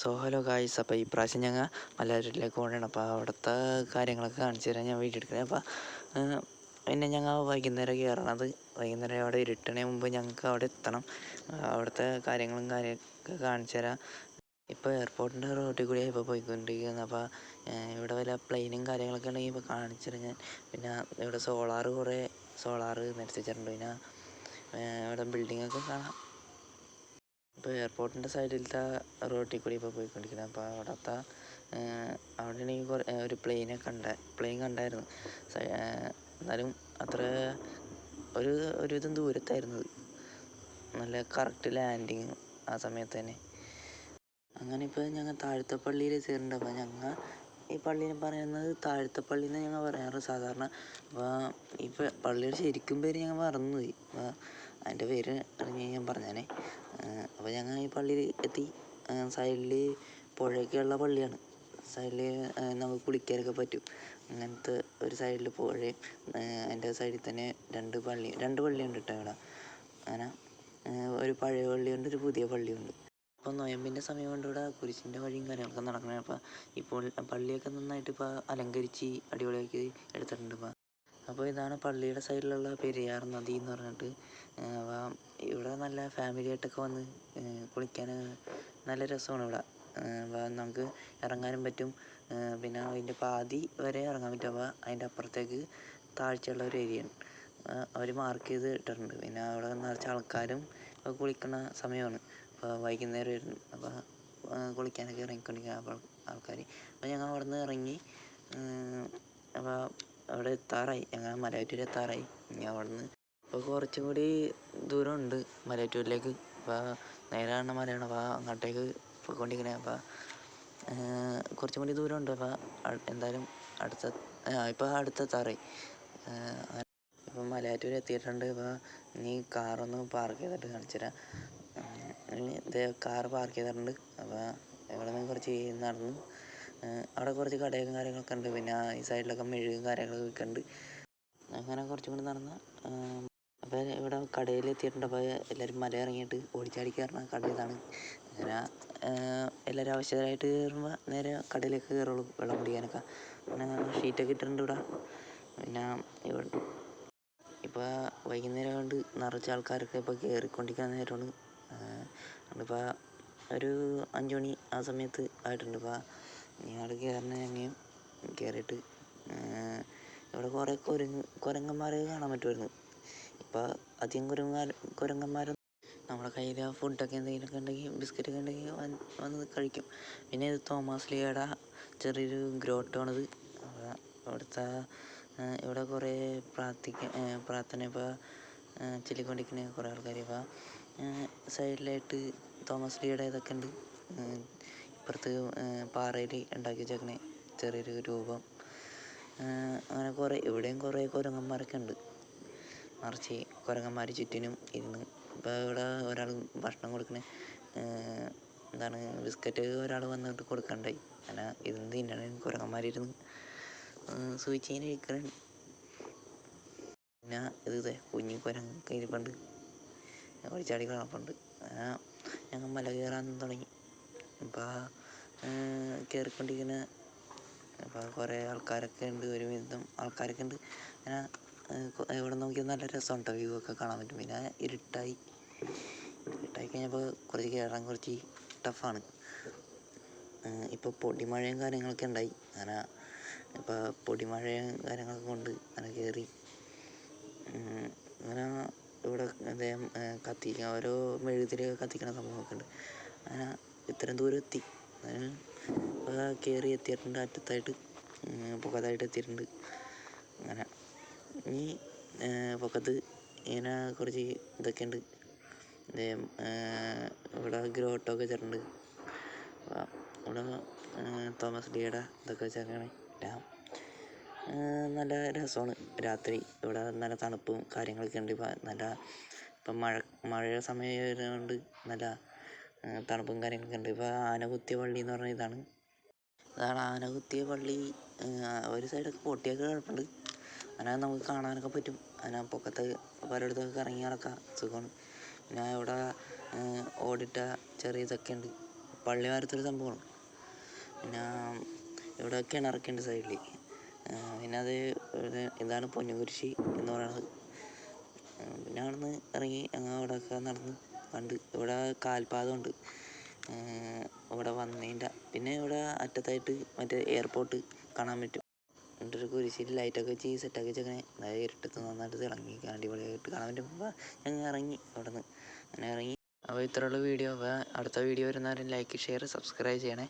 So hello guys അപ്പോൾ ഈ പ്രാവശ്യം ഞങ്ങൾ മലയാളത്തിലേക്ക് പോകണം അപ്പോൾ അവിടുത്തെ കാര്യങ്ങളൊക്കെ കാണിച്ചു തരാൻ ഞാൻ വീട്ടിൽ എടുക്കുന്നത് അപ്പോൾ പിന്നെ ഞങ്ങൾ വൈകുന്നേരം കയറണത് വൈകുന്നേരം അവിടെ ഇരുട്ടണേ മുമ്പ് ഞങ്ങൾക്ക് അവിടെ എത്തണം. അവിടുത്തെ കാര്യങ്ങളും കാര്യമൊക്കെ കാണിച്ചു തരാം. ഇപ്പോൾ എയർപോർട്ടിന്റെ റോഡിൽ കൂടി ഇപ്പോൾ പോയിക്കൊണ്ടിരിക്കുന്നത് അപ്പോൾ ഇവിടെ വല്ല പ്ലെയിനും കാര്യങ്ങളൊക്കെ ഉണ്ടെങ്കിൽ ഇപ്പോൾ കാണിച്ചു തരാം ഞാൻ. പിന്നെ ഇവിടെ സോളാറ് കുറേ സോളാറ് നിരത്തിച്ചിട്ടുണ്ട് പിന്നെ ഇവിടെ ബിൽഡിങ്ങൊക്കെ കാണാം. ഇപ്പോൾ എയർപോർട്ടിന്റെ സൈഡിലത്തെ റോട്ടിൽ കൂടി ഇപ്പോൾ പോയിക്കൊണ്ടിരിക്കുന്നത് അപ്പോൾ അവിടുത്തെ അവിടെ ആണെങ്കിൽ കുറേ ഒരു പ്ലെയിനെ കണ്ട പ്ലെയിൻ കണ്ടായിരുന്നു. എന്നാലും അത്ര ഒരു ഒരുവിധം ദൂരത്തായിരുന്നു. നല്ല കറക്റ്റ് ലാൻഡിങ് ആ സമയത്ത് തന്നെ. അങ്ങനെ ഇപ്പോൾ ഞങ്ങൾ താഴത്തപ്പള്ളിയിൽ ചേരുന്നുണ്ട് അപ്പോൾ ഞങ്ങൾ ഈ പള്ളീനെ പറയുന്നത് താഴത്തപ്പള്ളി എന്ന് ഞങ്ങൾ പറയാറ് സാധാരണ അപ്പോൾ ഈ പള്ളിയുടെ ശരിക്കും പേര് ഞങ്ങൾ മറന്നുപോയി. അതിന്റെ പേര് അറിഞ്ഞ് ഞാൻ പറഞ്ഞേനെ. അപ്പോൾ ഞങ്ങൾ ഈ പള്ളിയിൽ എത്തി. സൈഡിൽ പുഴയൊക്കെയുള്ള പള്ളിയാണ്. സൈഡിൽ നമുക്ക് കുളിക്കാനൊക്കെ പറ്റും. അങ്ങനത്തെ ഒരു സൈഡിൽ പുഴയും അതിന്റെ സൈഡിൽ തന്നെ രണ്ട് പള്ളി രണ്ട് പള്ളിയുണ്ട് കേട്ടോ ഇവിടെ. അങ്ങനെ ഒരു പഴയ പള്ളിയുണ്ട് ഒരു പുതിയ പള്ളിയുണ്ട്. അപ്പോൾ നൊയമ്പിന്റെ സമയം കൊണ്ട് ഇവിടെ കുരിശിന്റെ വഴിയും കാര്യങ്ങളൊക്കെ നടക്കണേ. അപ്പോൾ ഇപ്പോൾ പള്ളിയൊക്കെ നന്നായിട്ട് ഇപ്പോൾ അലങ്കരിച്ച് അടിപൊളിയാക്കി എടുത്തിട്ടുണ്ട് ഇപ്പോൾ അപ്പോൾ ഇതാണ് പള്ളിയുടെ സൈഡിലുള്ള പെരിയാർ നദി എന്ന് പറഞ്ഞിട്ട് ഇവിടെ നല്ല ഫാമിലി ആയിട്ടൊക്കെ വന്ന് കുളിക്കാൻ നല്ല രസമാണ് ഇവിടെ. നമുക്ക് ഇറങ്ങാനും പറ്റും. പിന്നെ അതിന്റെ പാതി വരെ ഇറങ്ങാൻ പറ്റും. അപ്പോൾ അതിന്റെ അപ്പുറത്തേക്ക് താഴ്ചയുള്ള ഒരു ഏരിയ ഉണ്ട് അവർ മാർക്ക് ചെയ്ത് ഇട്ടിട്ടുണ്ട്. പിന്നെ അവിടെ നിറച്ച ആൾക്കാരും ഇപ്പോൾ കുളിക്കുന്ന സമയമാണ്. അപ്പോൾ വൈകുന്നേരം ആയിരുന്നു. അപ്പോൾ കുളിക്കാനൊക്കെ ഇറങ്ങിക്കൊണ്ടിരിക്കുക ആൾക്കാർ അപ്പോൾ ഞങ്ങൾ അവിടെ നിന്ന് ഇറങ്ങി അപ്പോൾ അവിടെ എത്താറായി. ഞങ്ങൾ മലയാറ്റൂർ എത്താറായി. ഇനി അവിടെ നിന്ന് ഇപ്പോൾ കുറച്ചും കൂടി ദൂരമുണ്ട് മലയാറ്റൂരിലേക്ക്. അപ്പോൾ നേരെ കാണുന്ന മലയാണ്. അപ്പോൾ അങ്ങോട്ടേക്ക് പോയിക്കൊണ്ടിരിക്കണേ. അപ്പോൾ കുറച്ചും കൂടി ദൂരമുണ്ട്. അപ്പോൾ എന്തായാലും അടുത്ത ഇപ്പോൾ അടുത്തെത്താറായി. ഇപ്പം മലയാറ്റൂർ എത്തിയിട്ടുണ്ട്. ഇപ്പോൾ ഇനി കാറൊന്ന് പാർക്ക് ചെയ്തിട്ട് കാണിച്ചു തരാം. ഇനി ഇത് കാറ് പാർക്ക് ചെയ്തിട്ടുണ്ട്. അപ്പോൾ ഇവിടെ നിന്ന് കുറച്ച് നടന്നു. അവിടെ കുറച്ച് കടയും കാര്യങ്ങളൊക്കെ ഉണ്ട്. പിന്നെ ഈ സൈഡിലൊക്കെ മെഴുകും കാര്യങ്ങളൊക്കെ വിൽക്കുന്നുണ്ട് അങ്ങനെ കുറച്ചും കൂടി നടന്ന അപ്പോൾ ഇവിടെ കടയിൽ എത്തിയിട്ടുണ്ട് അപ്പോൾ എല്ലാവരും മല ഇറങ്ങിയിട്ട് ഓടിച്ചാടി കയറുന്ന കട ഇതാണ്. അങ്ങനെ എല്ലാവരും ആവശ്യമായിട്ട് കയറുമ്പോൾ നേരെ കടയിലേക്ക് കയറുള്ളൂ വെള്ളം കുടിക്കാനൊക്കെ. അങ്ങനെ ഷീറ്റൊക്കെ ഇട്ടിട്ടുണ്ട് ഇവിടെ. പിന്നെ ഇവിടെ ഇപ്പോൾ വൈകുന്നേരം കൊണ്ട് നിറച്ച് ആൾക്കാരൊക്കെ ഇപ്പോൾ കയറിക്കൊണ്ടിരിക്കുന്ന നേരമാണ്. ഇപ്പോൾ ഒരു അഞ്ച് മണി ആ സമയത്ത് ആയിട്ടുണ്ട്. ഇപ്പോൾ ഞങ്ങൾ കയറുന്ന തന്നെയും കയറിയിട്ട് ഇവിടെ കുറേ കുരങ്ങ് കുരങ്ങന്മാരെ കാണാൻ പറ്റുമായിരുന്നു ഇപ്പോൾ അധികം കുരങ്ങന്മാർ കുരങ്ങന്മാരും നമ്മുടെ കയ്യിൽ ഫുഡൊക്കെ എന്തെങ്കിലുമൊക്കെ ഉണ്ടെങ്കിൽ ബിസ്ക്കറ്റൊക്കെ ഉണ്ടെങ്കിൽ വന്ന് വന്ന് കഴിക്കും. പിന്നെ ഇത് തോമസ് ലിയുടെ ചെറിയൊരു ഗ്രോട്ടമാണിത് അവിടുത്തെ ഇവിടെ കുറേ പ്രാർത്ഥിക്കാൻ പ്രാർത്ഥന ഇപ്പോൾ ചൊല്ലിക്കൊണ്ടിരിക്കുന്ന കുറേ ആൾക്കാർ ഇപ്പോൾ സൈഡിലായിട്ട് തോമസ് ലിയുടെ ഇതൊക്കെ ഉണ്ട് ഏർ ഇപ്പുറത്ത് പാറയിൽ ഉണ്ടാക്കി വെച്ചേക്കണ ചെറിയൊരു രൂപം. അങ്ങനെ കുറേ ഇവിടെയും കുറേ കുരങ്ങന്മാരൊക്കെ ഉണ്ട്. മറിച്ച് കുരങ്ങന്മാർ ചുറ്റിനും ഇരുന്ന്. ഇപ്പോൾ ഇവിടെ ഒരാൾ ഭക്ഷണം കൊടുക്കണേ. എന്താണ് ബിസ്ക്കറ്റ് ഒരാൾ വന്നിട്ട് കൊടുക്കണ്ടായി. അങ്ങനെ ഇരുന്ന് തിന്നണ കുരങ്ങന്മാരിരുന്ന് സൂചിച്ചിങ്ങനെ ഇരിക്കണുണ്ട് പിന്നെ ഇത് ഇതേ കുഞ്ഞി കുരങ്ങൊക്കെ ഇരിപ്പുണ്ട് ചാടി കിടപ്പുണ്ട് അങ്ങനെ ഞങ്ങൾ മല കയറാൻ തുടങ്ങി. ഇപ്പോൾ കയറിക്കൊണ്ടിരിക്കുന്ന അപ്പോൾ കുറേ ആൾക്കാരൊക്കെ ഉണ്ട് ഒരുവിധം ആൾക്കാരൊക്കെ ഉണ്ട് അങ്ങനെ എവിടെ നോക്കിയാൽ നല്ല രസമുണ്ട് വ്യൂ ഒക്കെ കാണാൻ പറ്റും. പിന്നെ ഇരുട്ടായി. ഇരുട്ടായി കഴിഞ്ഞപ്പോൾ കുറച്ച് കയറാൻ കുറച്ച് ടഫാണ് ഇപ്പോൾ പൊടിമഴയും കാര്യങ്ങളൊക്കെ ഉണ്ടായി അങ്ങനെ ഇപ്പോൾ പൊടിമഴയും കാര്യങ്ങളൊക്കെ കൊണ്ട് അങ്ങനെ കയറി അങ്ങനെ ഇവിടെ അദ്ദേഹം കത്തിക്കുക ഓരോ മെഴുകുതിരി കത്തിക്കണ സംഭവമൊക്കെ ഉണ്ട് അങ്ങനെ ഇത്രയും ദൂരം എത്തി കയറി എത്തിയിട്ടുണ്ട് അറ്റത്തായിട്ട് പൊക്കത്തായിട്ട് എത്തിയിട്ടുണ്ട്. അങ്ങനെ. ഇനി പൊക്കത്ത് ഇങ്ങനെ കുറച്ച് ഇതൊക്കെ ഉണ്ട് ഇവിടെ ഗ്രോട്ടോ ഒക്കെ വെച്ചിട്ടുണ്ട്. ഇവിടെ തോമസ് ഡിയുടെ ഇതൊക്കെ വെച്ചേക്കാണ് ഡാം നല്ല രസമാണ് രാത്രി. ഇവിടെ നല്ല തണുപ്പും കാര്യങ്ങളൊക്കെ ഉണ്ട്. നല്ല ഇപ്പം മഴ മഴ സമയമായതുകൊണ്ട് നല്ല തണുപ്പും കാര്യങ്ങളൊക്കെ ഉണ്ട്. ഇപ്പോൾ ആനകുത്തിയ പള്ളി എന്ന് പറഞ്ഞ ഇതാണ്. അതാണ് ആനകുത്തിയ പള്ളി. ഒരു സൈഡൊക്കെ പൊട്ടിയൊക്കെ കിടപ്പുണ്ട്. അങ്ങനെ നമുക്ക് കാണാനൊക്കെ പറ്റും. അങ്ങനെ പൊക്കത്ത് പലയിടത്തൊക്കെ ഇറങ്ങി നടക്കാം. സുഖമാണ് പിന്നെ ഇവിടെ ഓടിട്ട ചെറിയ ഇതൊക്കെ ഉണ്ട്. പള്ളി വാരത്തൊരു സംഭവമാണ് പിന്നെ ഇവിടെ കിണറൊക്കെ ഉണ്ട് സൈഡിൽ പിന്നെ അത് ഇതാണ് പൊന്നുകുരിശി എന്ന് പറയുന്നത്. പിന്നെ അവിടെ നിന്ന് ഇറങ്ങി ഞങ്ങൾ അവിടെയൊക്കെ നടന്ന് കണ്ട് ഇവിടെ കാൽപാദമുണ്ട് ഇവിടെ വന്നതിന്റെ പിന്നെ ഇവിടെ അറ്റത്തായിട്ട് മറ്റേ എയർപോർട്ട് കാണാൻ പറ്റും. എന്നിട്ട് ഒരു കുരിശിൽ ലൈറ്റൊക്കെ വെച്ച് സെറ്റൊക്കെ വെച്ചങ്ങനെ അതായത് ഇരുട്ടത്ത് നന്നായിട്ട് തിളങ്ങി അടിപൊളിയായിട്ട് കാണാൻ പറ്റും. അപ്പോൾ ഞങ്ങൾ ഇറങ്ങി അവിടെ നിന്ന് അങ്ങനെ ഇറങ്ങി. അപ്പോൾ ഇത്രയുള്ള വീഡിയോ. അപ്പോൾ അടുത്ത വീഡിയോ വരുന്നവരും ലൈക്ക് ഷെയർ സബ്സ്ക്രൈബ് ചെയ്യണേ.